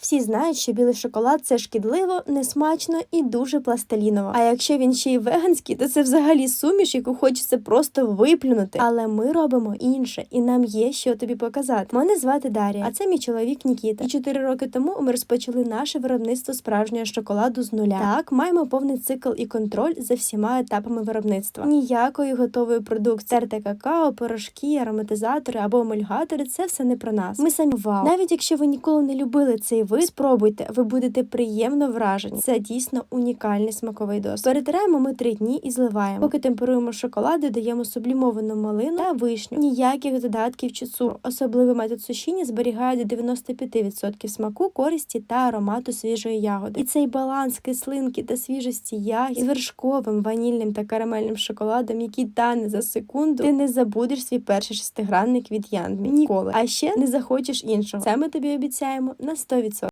Всі знають, що білий шоколад це шкідливо, несмачно і дуже пластиліново. А якщо він ще й веганський, то це взагалі суміш, яку хочеться просто виплюнути. Але ми робимо інше, і нам є що тобі показати. Мене звати Дар'я, а це мій чоловік Нікіта. І чотири роки тому ми розпочали наше виробництво справжнього шоколаду з нуля. Так, маємо повний цикл і контроль за всіма етапами виробництва. Ніякої готової продукції, терте какао, порошки, ароматизатори або емульгатори це все не про нас. Ми самі вау. Навіть якщо ви ніколи не любили цей вид, спробуйте, ви будете приємно вражені. Це дійсно унікальний смаковий досвід. Перетираємо ми три дні і зливаємо. Поки темперуємо шоколад, додаємо сублімовану малину та вишню. Ніяких додатків чи цукру. Особливий метод сушіння зберігає до 95% смаку, користі та аромату свіжої ягоди. І цей баланс кислинки та свіжості ягід з вершковим, ванільним та карамельним шоколадом, який тане за секунду, ти не забудеш свій перший шестигранник від Янмі. Ніколи. А ще не захочеш іншого. Це ми тобі обіцяємо на 100%.